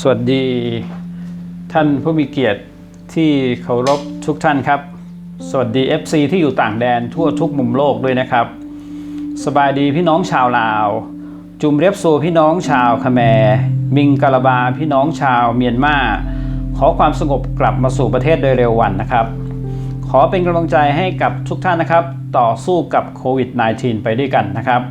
สวัสดีท่านผู้มีเกียรติที่เคารพทุกท่านครับ สวัสดี FC ที่อยู่ต่างแดนทั่วทุกมุมโลกด้วยนะครับ สบายดีพี่น้องชาวลาว จุมเรียบซูพี่น้องชาวคแมมิงกาลาบาพี่น้องชาวเมียนมาขอความสงบกลับมาสู่ประเทศโดยเร็ววันนะครับ ขอเป็นกำลังใจให้กับทุกท่านนะครับ ต่อสู้กับโควิด -19 ไปด้วยกันนะครับ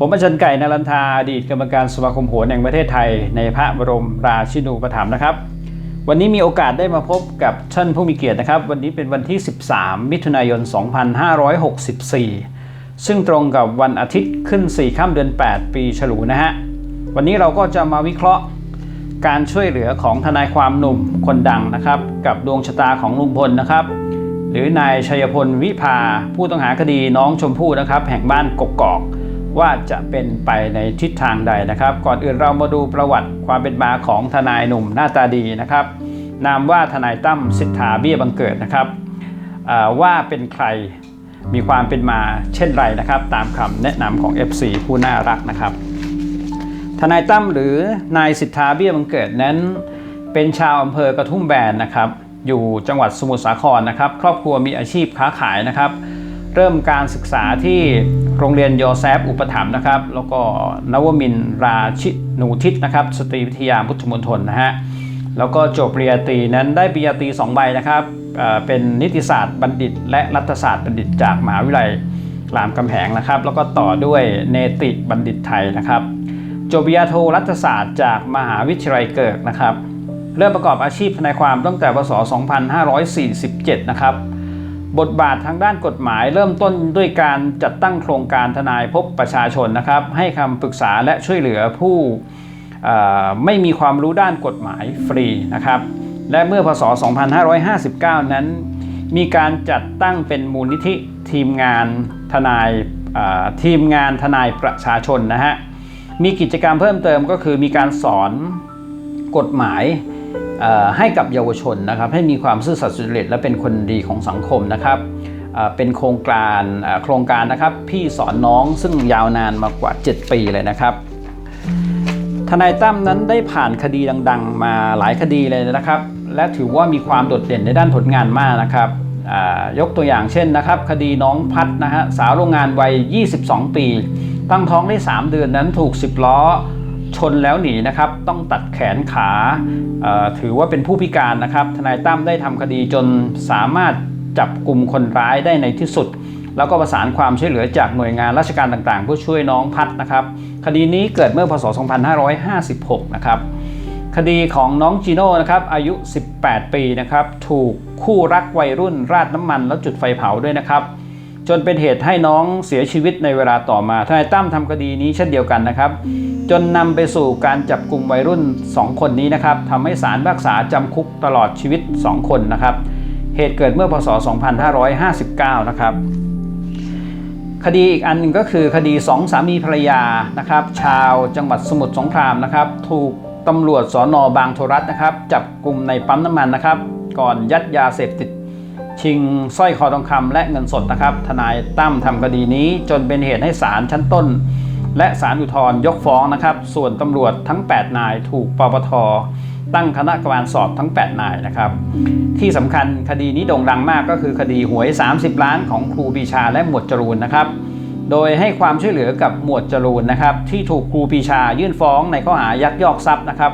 ผมอาจารย์ไก่นรันทาอดีตกรรมการสมาคมโหนแห่งประเทศไทย ในพระบรมราชินูปถัมภ์นะครับ วันนี้มีโอกาสได้มาพบกับท่านผู้มีเกียรตินะครับ วันนี้เป็นวันที่ 13 มิถุนายน 2564 ซึ่งตรงกับวันอาทิตย์ขึ้น 4 ค่ำเดือน 8 ปีฉลูนะฮะ วันนี้เราก็จะมาวิเคราะห์การช่วยเหลือของทนายความหนุ่มคนดังนะครับ กับดวงชะตาของลุงพลนะครับ หรือนายชัยพลวิภาผู้ต้องหาคดีน้องชมพู่นะครับ แห่งบ้านกกอก ว่าจะเป็นไปในทิศทางใดนะครับ ก่อนอื่นเรามาดูประวัติความเป็นมาของทนายหนุ่มหน้าตาดีนะครับ นามว่าทนายตั้มสิทธาเบี้ยบังเกิดนะครับว่าเป็นใครมีความเป็นมาเช่นไรนะครับ ตามคำแนะนำของ FC ผู้น่ารักนะครับ ทนายตั้มหรือนายสิทธาเบี้ยบังเกิดนั้น เป็นชาวอำเภอกระทุ่มแบนนะครับ อยู่จังหวัดสมุทรสาครนะครับ ครอบครัวมีอาชีพค้าขายนะครับ เริ่มการศึกษาที่โรงเรียนโยแซฟอุปถัมภ์นะครับ แล้วก็นวมินราชินูทิศนะครับ สตรีวิทยาพุทธมณฑลนะฮะแล้วก็จบปริญญาตรีนั้นได้ปริญญาตรี2ใบนะครับเป็นนิติศาสตร์บัณฑิต และรัฐศาสตร์บัณฑิตจากมหาวิทยาลัยรามคำแหงนะครับ แล้วก็ต่อด้วยเนติบัณฑิตไทยนะครับ จบปริญญาโทรัฐศาสตร์จากมหาวิทยาลัยเกิดนะครับ เริ่มประกอบอาชีพทนายความตั้งแต่พศ 2547 นะครับ บทบาททางด้านกฎหมายเริ่มต้นด้วยการจัดตั้งโครงการทนายพบประชาชนนะครับ ให้คำปรึกษาและช่วยเหลือผู้ไม่มีความรู้ด้านกฎหมายฟรีนะครับ และเมื่อพศ 2559 นั้น มีการจัดตั้งเป็นมูลนิธิทีมงานทนายทีมงานทนายประชาชนนะฮะมีกิจกรรมเพิ่มเติมก็คือมีการสอนกฎหมาย ให้กับเยาวชนนะครับให้มีความซื่อสัตย์สุจริตและเป็นคนดีของสังคมนะครับเป็นโครงการโครงการนะครับพี่สอนน้องซึ่งยาวนานมากว่า 7 ปีเลยนะครับทนายตั้มนั้นได้ผ่านคดีดังๆ มาหลายคดีเลยนะครับ และถือว่ามีความโดดเด่นในด้านผลงานมากนะครับยกตัวอย่างเช่นนะครับ คดีน้องพัดนะฮะสาวโรงงานวัย 22 ปี ตั้งท้องได้ 3 เดือนนั้นถูก 10 ล้อ ชนแล้วหนีนะครับต้องตัดแขนขาถือว่าเป็นผู้พิการนะครับทนายตั้มได้ทำคดีจนสามารถจับกลุ่มคนร้ายได้ในที่สุด แล้วก็ประสานความช่วยเหลือจากหน่วยงานราชการต่างๆ เพื่อช่วยน้องพัดนะครับ คดีนี้เกิดเมื่อพศ 2556 นะครับคดีของน้องจีโน่นะครับอายุ 18 ปีนะครับถูกคู่รักวัยรุ่นราดน้ำมันแล้วจุดไฟเผาด้วยนะครับ จนเป็นเหตุให้น้องเสียชีวิตในเวลาต่อมาทนายตั้มทำคดีนี้เช่นเดียวกันนะครับ จนนำไปสู่การจับกลุ่มวัยรุ่น 2 คนนี้นะครับทำให้ศาลพิพากษาจำคุกตลอดชีวิต 2 คนนะครับ เหตุเกิดเมื่อพศ 2559 นะครับ คดีอีกอันหนึ่งก็คือคดีสองสามีภรรยานะครับ ชาวจังหวัดสมุทรสงครามนะครับ ถูกตำรวจสอนอบางโทรัฐนะครับ จับกลุ่มในปั๊มน้ำมันนะครับ ก่อนยัดยาเสพติด ชิงสร้อยคอทองคำและเงินสดนะครับ ทนายตั้มทำคดีนี้จนเป็นเหตุให้ศาลชั้นต้น และศาลอุทธรยกฟ้องนะครับ ส่วนตำรวจทั้ง 8 นายถูกปปทตั้งคณะกรรมการสอบทั้ง 8 นายนะครับ ที่สำคัญคดีนี้โด่งดังมากก็คือคดีหวย 30 ล้านของครูปีชาและหมวดจรูนนะครับ โดยให้ความช่วยเหลือกับหมวดจรูนนะครับ ที่ถูกครูปีชายื่นฟ้องในข้อหายักยอกทรัพย์นะครับ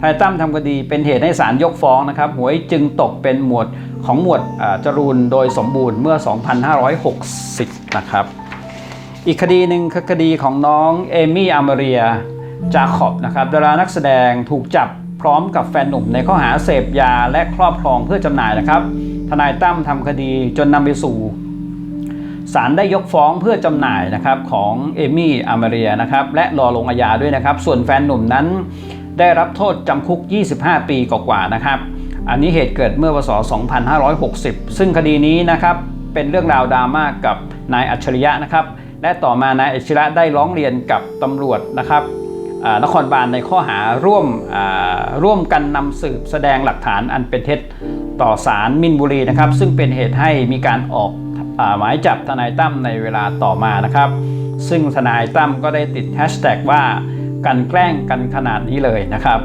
ทนายตั้มทำคดีเป็นเหตุให้ศาลยกฟ้องนะครับหวยจึงตกเป็นหมวด ของหมวดอ่าจรูนโดยสมบูรณ์เมื่อ 2560 นะครับ อีกคดีหนึ่งคือคดีของน้องเอมี่อามเรียจาคอบนะครับดารานักแสดงถูกจับพร้อมกับแฟนหนุ่มในข้อหาเสพยาและครอบครองเพื่อจำหน่ายนะครับ ทนายตั้มทำคดีจนนำไปสู่ศาลได้ยกฟ้องเพื่อจำหน่ายนะครับของเอมี่อามเรียนะครับและรอลงอาญาด้วยนะครับ ส่วนแฟนหนุ่มนั้นได้รับโทษจำคุก 25 ปีกว่าๆนะครับ อันนี้เหตุเกิดเมื่อพศ 2560 ซึ่งคดีนี้นะครับเป็นเรื่องราวดราม่ากับนายอัจฉริยะนะครับและต่อมานายอัจฉริยะได้ร้องเรียนกับตำรวจนะครับนครบาลในข้อหาร่วมร่วมกันนำสืบแสดงหลักฐานอันเป็นเท็จต่อศาลมินบุรีนะครับ ซึ่งเป็นเหตุให้มีการออกอหมายจับทนายตั้มในเวลาต่อมานะครับ ซึ่งทนายตั้มก็ได้ติดแฮชแท็กว่ากันแกล้งกันขนาดนี้เลยนะครับ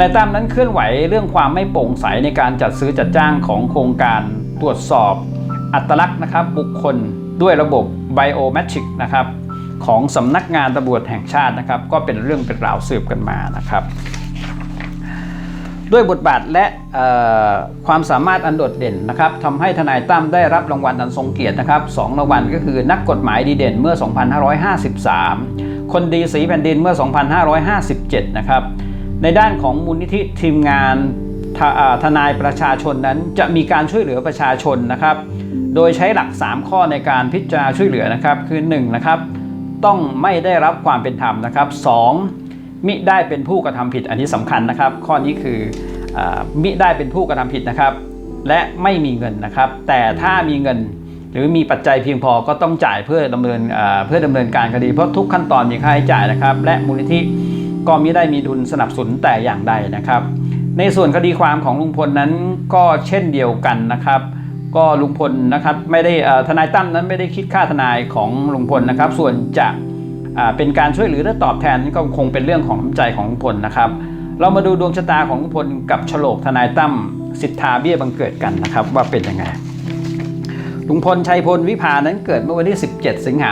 นายตั้มนั้นเคลื่อนไหวเรื่องความไม่โปร่งใสในการจัดซื้อจัดจ้างของโครงการตรวจสอบ อัตลักษณ์นะครับบุคคลด้วยระบบ Biometric นะครับของสำนักงานตำรวจแห่งชาตินะครับ ก็เป็นเรื่องเป็นราวสืบกันมานะครับ ด้วยบทบาทและความสามารถอันโดดเด่นนะครับทำให้ทนายตั้มได้รับรางวัลอันทรงเกียรตินะครับสองรางวัลก็คือนักกฎหมายดีเด่นเมื่อ 2553 คนดีสีแผ่นดินเมื่อ 2557 นะครับ ในด้านของมูลนิธิทีมงานททนายประชาชนนั้นจะมีการช่วยเหลือประชาชนนะครับ โดยใช้หลัก 3 ข้อในการพิจารณาช่วยเหลือนะครับคือ1นะครับต้องไม่ได้รับความเป็นธรรมนะครับ2มิได้เป็นผู้กระทำผิดอันนี้สำคัญนะครับ ข้อนี้คืออมิได้เป็นผู้กระทำผิดนะครับ และไม่มีเงินนะครับ แต่ถ้ามีเงินหรือมีปัจจัยเพียงพอก็ต้องจ่ายเพื่อดำเนินเพื่อดำเนินการคดีเพราะทุกขั้นตอนมีค่าใช้จ่ายนะครับ และมูลนิธิ ก็มิได้มีทุนสนับสนุนแต่อย่างใดนะครับ ในส่วนคดีความของลุงพลนั้นก็เช่นเดียวกันนะครับ ก็ลุงพลนะครับไม่ได้ทนายตั้มนั้นไม่ได้คิดค่าทนายของลุงพลนะครับ ส่วนจะเป็นการช่วยเหลือและตอบแทนก็คงเป็นเรื่องของน้ำใจของลุงพลนะครับ เรามาดูดวงชะตาของลุงพลกับฉลกทนายตั้มสิทธาเบี้ยบังเกิดกันนะครับว่าเป็นยังไง ลุงพลชัยพลวิภานั้นเกิดเมื่อวันที่ 17 สิงหา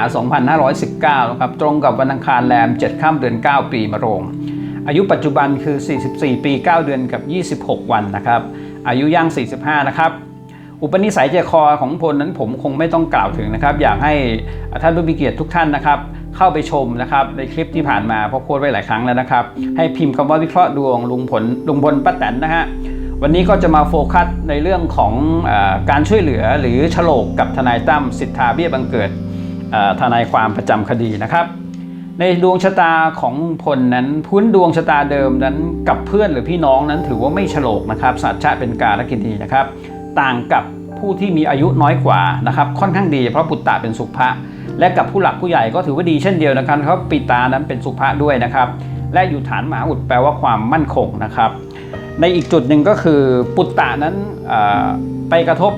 2519 นะครับ ตรงกับวันอังคารแรม7ค่ำเดือน 9 ปีมะโรง อายุปัจจุบันคือ 44 ปี 9 เดือนกับ 26 วันนะครับ อายุย่าง 45 นะครับ อุปนิสัยใจคอของพลนั้นผมคงไม่ต้องกล่าวถึงนะครับ อยากให้ท่านผู้มีเกียรติทุกท่านนะครับ เข้าไปชมนะครับในคลิปที่ผ่านมาเพราะโพสต์ไว้หลายครั้งแล้วนะครับ ให้พิมพ์คำว่าวิเคราะห์ดวงลุงผลลุงพลป้าแตนนะฮะ วันนี้ก็จะมาโฟกัสในเรื่องของอการช่วยเหลือหรือฉลกกับทนายตั้มสิทธาเบี้ยบังเกิดทนายความประจำคดีนะครับ ในดวงชะตาของลุงพลนั้นพื้นดวงชะตาเดิมนั้นกับเพื่อนหรือพี่น้องนั้นถือว่าไม่ฉลกนะครับสัจจะเป็นการกินีนะครับ ต่างกับผู้ที่มีอายุน้อยกว่านะครับค่อนข้างดี เพราะปุตตะเป็นสุภะและกับผู้หลักผู้ใหญ่ก็ถือว่าดีเช่นเดียวนะครับเพราะปิตานั้นเป็นสุภะด้วยนะครับ และอยู่ฐานมหาอุดแปลว่าความมั่นคงนะครับ ในอีกจุดหนึ่งก็คือปุตตะนั้นไปกระทบ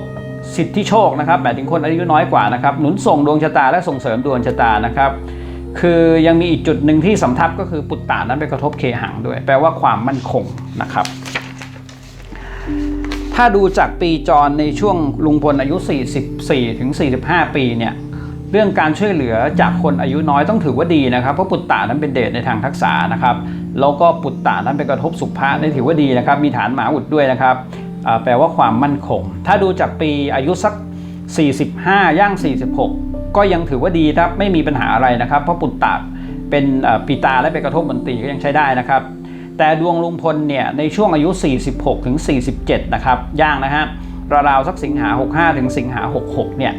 สิทธิโชคนะครับหมายถึงคนอายุน้อยกว่านะครับหนุนส่งดวงชะตาและส่งเสริมดวงชะตานะครับ คือยังมีอีกจุดหนึ่งที่สำทับก็คือปุตตะนั้นไปกระทบเคหังด้วย แปลว่าความมั่นคงนะครับ ถ้าดูจากปีจรในช่วงลุงพลอายุ 44ถึง45 ปีเนี่ยเรื่องการช่วยเหลือจากคนอายุน้อยต้องถือว่าดีนะครับเพราะปุตตะนั้นเป็นเดชในทางทักษะนะครับ แล้วก็ปุตตะนั้นไปกระทบสุภาได้ถือว่าดีนะครับ มีฐานหมาอุดด้วยนะครับแปลว่าความมั่นคง ถ้าดูจากปีอายุสัก 45 ย่าง 46 ก็ยังถือว่าดีครับไม่มีปัญหาอะไรนะครับ เพราะปุตตะเป็นปีตาและไปกระทบมนตรีก็ยังใช้ได้นะครับ แต่ดวงลุงพลเนี่ยในช่วงอายุ 46 ถึง 47 นะครับย่างนะฮะราวๆสักสิงหา 65 ถึงสิงหา 66 เนี่ย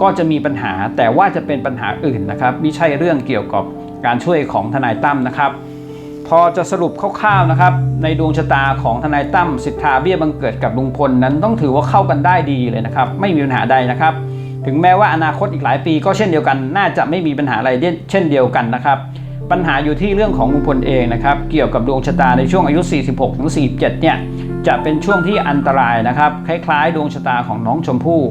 ก็จะมีปัญหาแต่ว่าจะเป็นปัญหาอื่นนะครับไม่ใช่เรื่องเกี่ยวกับการช่วยของทนายตั้มนะครับ พอจะสรุปคร่าวๆนะครับ ในดวงชะตาของทนายตั้มสิทธาเบี้ยบังเกิดกับลุงพลนั้นต้องถือว่าเข้ากันได้ดีเลยนะครับ ไม่มีปัญหาใดนะครับ ถึงแม้ว่าอนาคตอีกหลายปีก็เช่นเดียวกัน น่าจะไม่มีปัญหาอะไรเช่นเดียวกันนะครับ ปัญหาอยู่ที่เรื่องของลุงพลเองนะครับ เกี่ยวกับดวงชะตาในช่วงอายุ 46ถึง47 เนี่ยจะเป็นช่วงที่อันตรายนะครับ คล้ายๆ ดวงชะตาของน้องชมพู่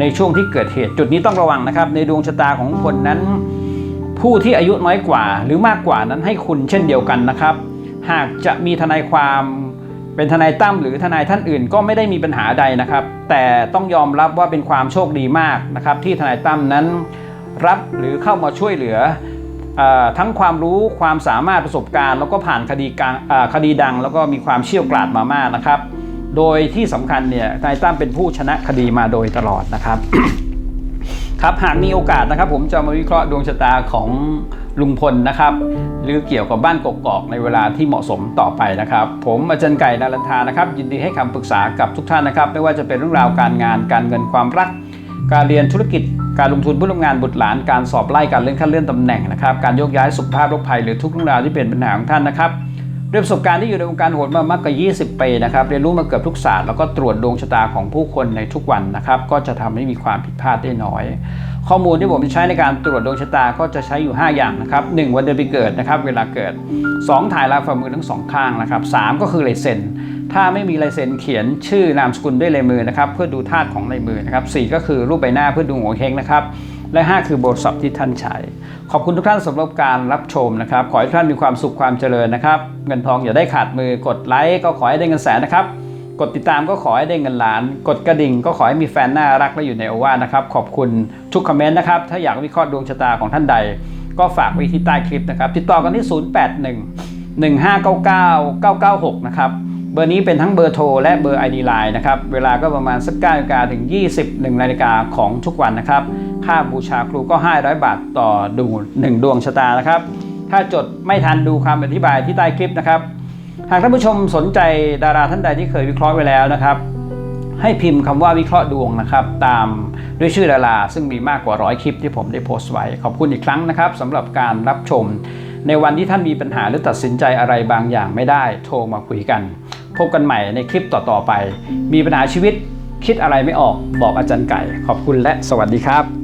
ในช่วงที่เกิดเหตุจุดนี้ต้องระวังนะครับ ในดวงชะตาของลุงพลนั้น ผู้ที่อายุน้อยกว่าหรือมากกว่านั้นให้คุณเช่นเดียวกันนะครับ หากจะมีทนายความเป็นทนายตั้มหรือทนายท่านอื่นก็ไม่ได้มีปัญหาใดนะครับ แต่ต้องยอมรับว่าเป็นความโชคดีมากนะครับที่ทนายตั้มนั้นรับหรือเข้ามาช่วยเหลืออทั้งความรู้ความสามารถประสบการณ์ แล้วก็ผ่านคดีกลางคดีดัง แล้วก็มีความเชี่ยวกราดมามากนะครับ โดยที่สำคัญเนี่ยทนายตั้มเป็นผู้ชนะคดีมาโดยตลอดนะครับ ครับหากมีโอกาสนะครับ ผมจะมาวิเคราะห์ดวงชะตาของลุงพลนะครับ หรือเกี่ยวกับบ้านกกอกในเวลาที่เหมาะสมต่อไปนะครับ ผมอาจารย์ไก่ดารันทานะครับ ยินดีให้คำปรึกษากับทุกท่านนะครับ ไม่ว่าจะเป็นเรื่องราวการงาน การเงินความรัก การเรียนธุรกิจ การลงทุนผู้ร่วมงานบุตรหลาน การสอบไล่การเลื่อนขั้นเลื่อนตำแหน่งนะครับ การโยกย้ายสุขภาพโรคภัยหรือทุกเรื่องราวที่เป็นปัญหาของท่านนะครับ ด้วยประสบการณ์ที่อยู่ในวงการโหนมามากกว่า 20 ปีนะครับเรียนรู้มาเกือบทุกศาสตร์แล้วก็ตรวจดวงชะตาของผู้คนในทุกวันนะครับก็จะทำให้มีความผิดพลาดได้น้อย ข้อมูลที่ผมใช้ในการตรวจดวงชะตาก็จะใช้อยู่ 5 อย่างนะครับ1วันเดือนปีเกิดนะครับเวลาเกิด 2 ถ่ายลายฝ่ามือทั้งสองข้างนะครับ3ก็คือลายเซ็นถ้าไม่มีลายเซ็นเขียนชื่อนามสกุลด้วยลายมือนะครับเพื่อดูธาตุของลายมือนะครับ4ก็คือรูปใบหน้าเพื่อดูโงเ่เฮงนะครับ และ 5 คือโบทศัพท์ที่ท่านใช้ ขอบคุณทุกท่านสำหรับการรับชมนะครับ ขอให้ท่านมีความสุขความเจริญนะครับ เงินทองอย่าได้ขาดมือกดไลค์ก็ขอให้ได้เงินแสนนะครับ กดติดตามก็ขอให้ได้เงินล้าน กดกระดิ่งก็ขอให้มีแฟนน่ารักและอยู่ในโอวาทนะครับ ขอบคุณทุกคอมเมนต์นะครับ ถ้าอยากวิเคราะห์ดวงชะตาของท่านใด ก็ฝากไว้ที่ใต้คลิปนะครับ ติดต่อกันที่ 081 1599 996 นะครับเบอร์นี้เป็นทั้งเบอร์โทรและเบอร์ ID Line นะครับ เวลาก็ประมาณสัก9นาฬิกาถึง 21นาฬิกาของทุกวันนะครับ ค่าบูชาครูก็ 500 บาทต่อดู1ดวงชะตานะครับ ถ้าจดไม่ทันดูคำอธิบายที่ใต้คลิปนะครับ หากท่านผู้ชมสนใจดาราท่านใดที่เคยวิเคราะห์ไว้แล้วนะครับให้พิมพ์คำว่าวิเคราะห์ดวงนะครับ ตามด้วยชื่อดารา ซึ่งมีมากกว่าร้อยคลิปที่ผมได้โพสต์ไว้ ขอบคุณอีกครั้งนะครับสำหรับการรับชม ในวันที่ท่านมีปัญหาหรือตัดสินใจอะไรบางอย่างไม่ได้ โทรมาคุยกัน พบกันใหม่ในคลิปต่อๆไป มีปัญหาชีวิตคิดอะไรไม่ออกบอกอาจารย์ไก่ ขอบคุณและสวัสดีครับ